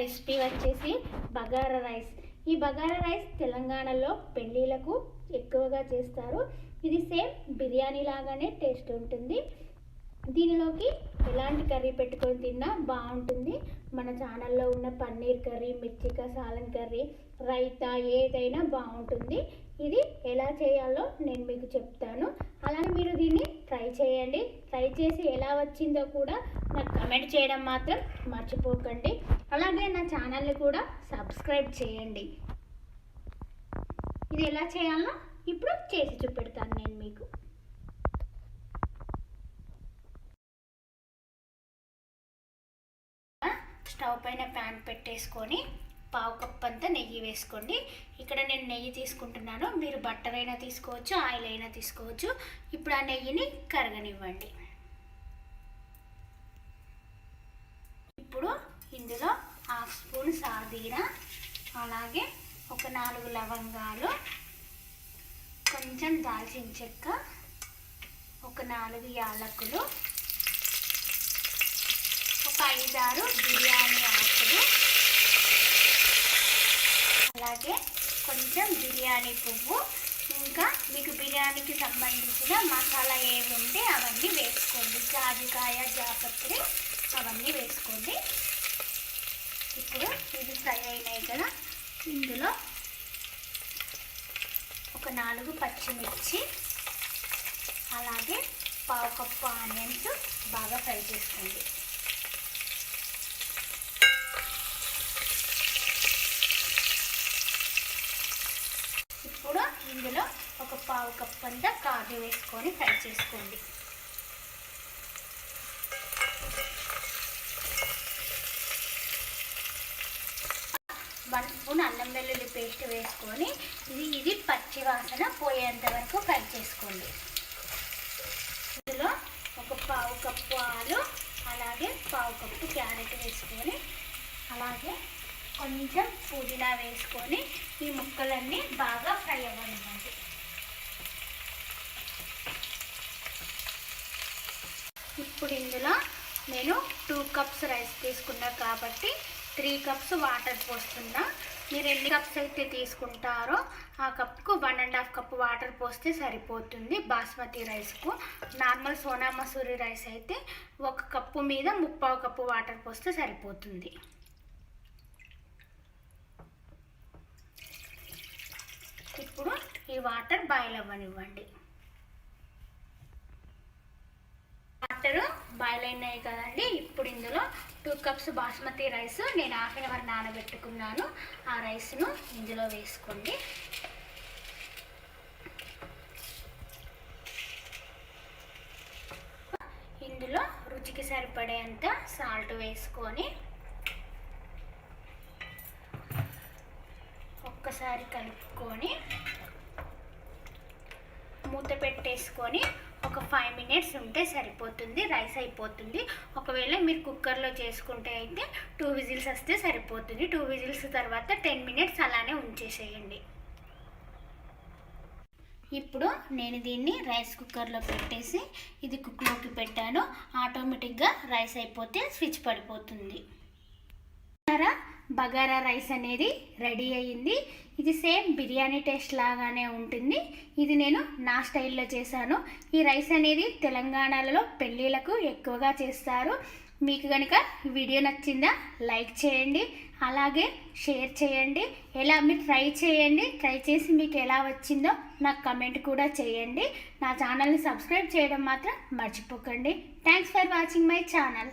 Recipe వచ్చేసి bagara rice. ఈ bagara rice తెలంగాణలో పెళ్ళిళ్ళకు ఎక్కువగా చేస్తారు. ఇది సేమ్ బిర్యానీ లాగానే టేస్ట్ ఉంటుంది. దీనిలోకి ఎలాంటి కర్రీ పెట్టుకొని తిన్నా బాగుంటుంది. మన ఛానల్లో ఉన్న పన్నీర్ కర్రీ మిర్చిక సాలన్ కర్రీ రైతా ఏదైనా బాగుంటుంది. ఇది ఎలా చేయాలో నేను మీకు చెప్తాను. అలానే మీరు దీన్ని ట్రై చేయండి. ట్రై చేసి ఎలా వచ్చిందో కూడా నాకు కమెంట్ చేయడం మాత్రం మర్చిపోకండి. అలాగే నా ఛానల్ని కూడా సబ్స్క్రైబ్ చేయండి. ఇది ఎలా చేయాలో ఇప్పుడు చేసి చూపెడతాను నేను మీకు. స్టవ్ పైన ప్యాన్ పెట్టేసుకొని పావు కప్ అంతా నెయ్యి వేసుకోండి. ఇక్కడ నేను నెయ్యి తీసుకుంటున్నాను. మీరు బట్టర్ అయినా తీసుకోవచ్చు ఆయిల్ అయినా తీసుకోవచ్చు. ఇప్పుడు ఆ నెయ్యిని కరగనివ్వండి. ఇప్పుడు ఇందులో హాఫ్ స్పూన్ సాదీర అలాగే ఒక నాలుగు లవంగాలు కొంచెం దాల్చిన చెక్క ఒక నాలుగు యాలకులు ఐదారు బిర్యానీ ఆకులు. అలాగే కొంచెం బిర్యానీ పువ్వు. ఇంకా మీకు బిర్యానీకి సంబంధించిన మసాలా ఏవి ఉంటే అవన్నీ వేసుకోండి. జాజికాయ జాపత్రి అవన్నీ వేసుకోండి. ఇప్పుడు ఇవి ఫ్రై అయినాయి కదా. ఇందులో ఒక నాలుగు పచ్చిమిర్చి అలాగే పావు కప్పు ఆనియన్స్ బాగా ఫ్రై చేసుకోండి ఇప్పుడు ఇందులో ఒక పావు కప్ అంతా కాజు వేసుకొని ఫ్రై చేసుకోండి. వన్ స్పూన్ అల్లం వెల్లుల్లి పేస్ట్ వేసుకొని ఇది ఇది పచ్చి వాసన పోయేంత వరకు ఫ్రై చేసుకోండి. ఇందులో ఒక పావు కప్పు ఆలు అలాగే పావు కప్పు క్యారెట్ వేసుకొని అలాగే కొంచెం పుదీనా వేసుకొని ఈ ముక్కలన్నీ బాగా ఫ్రై అవ్వనివ్వండి ఇప్పుడు ఇందులో నేను టూ కప్స్ రైస్ తీసుకున్నా కాబట్టి త్రీ కప్స్ వాటర్ పోస్తున్నా. మీరు ఎన్ని కప్స్ అయితే తీసుకుంటారో ఆ కప్కు one and half cup water పోస్తే సరిపోతుంది బాస్మతి రైస్కు. నార్మల్ సోనా మసూరి రైస్ అయితే ఒక కప్పు మీద ముప్పావు కప్పు వాటర్ పోస్తే సరిపోతుంది. ఇప్పుడు ఈ వాటర్ బాయిల్ అవ్వనివ్వండి. వాటర్ బాయిల్ అయినాయి కదండి. ఇప్పుడు ఇందులో టూ కప్స్ బాస్మతి రైస్ నేను హాఫ్ అన్ అవర్ నానబెట్టుకున్నాను. ఆ రైస్ను ఇందులో వేసుకోండి. ఇందులో రుచికి సరిపడేంత సాల్ట్ వేసుకొని ఒక్కసారి కలుపుకొని మూత పెట్టేసుకొని ఒక ఫైవ్ మినిట్స్ ఉంటే సరిపోతుంది రైస్ అయిపోతుంది. ఒకవేళ మీరు కుక్కర్లో చేసుకుంటే అయితే టూ విజిల్స్ వస్తే సరిపోతుంది. టూ విజిల్స్ తర్వాత టెన్ మినిట్స్ అలానే ఉంచేసేయండి. ఇప్పుడు నేను దీన్ని రైస్ కుక్కర్లో పెట్టేసి ఇది కుక్లోకి పెట్టాను. ఆటోమేటిక్గా రైస్ అయిపోతే స్విచ్ పడిపోతుంది. బగారా రైస్ అనేది రెడీ అయ్యింది. ఇది సేమ్ బిర్యానీ టేస్ట్ లాగానే ఉంటుంది. ఇది నేను నా స్టైల్లో చేశాను. ఈ రైస్ అనేది తెలంగాణలో పెళ్ళిళ్ళకు ఎక్కువగా చేస్తారు. మీకు కనుక వీడియో నచ్చిందా లైక్ చేయండి. అలాగే షేర్ చేయండి. ఎలా మీరు ట్రై చేయండి ట్రై చేసి మీకు ఎలా వచ్చిందో నాకు కమెంట్ కూడా చేయండి. నా ఛానల్ని సబ్స్క్రైబ్ చేయడం మాత్రం మర్చిపోకండి. Thanks for watching my channel.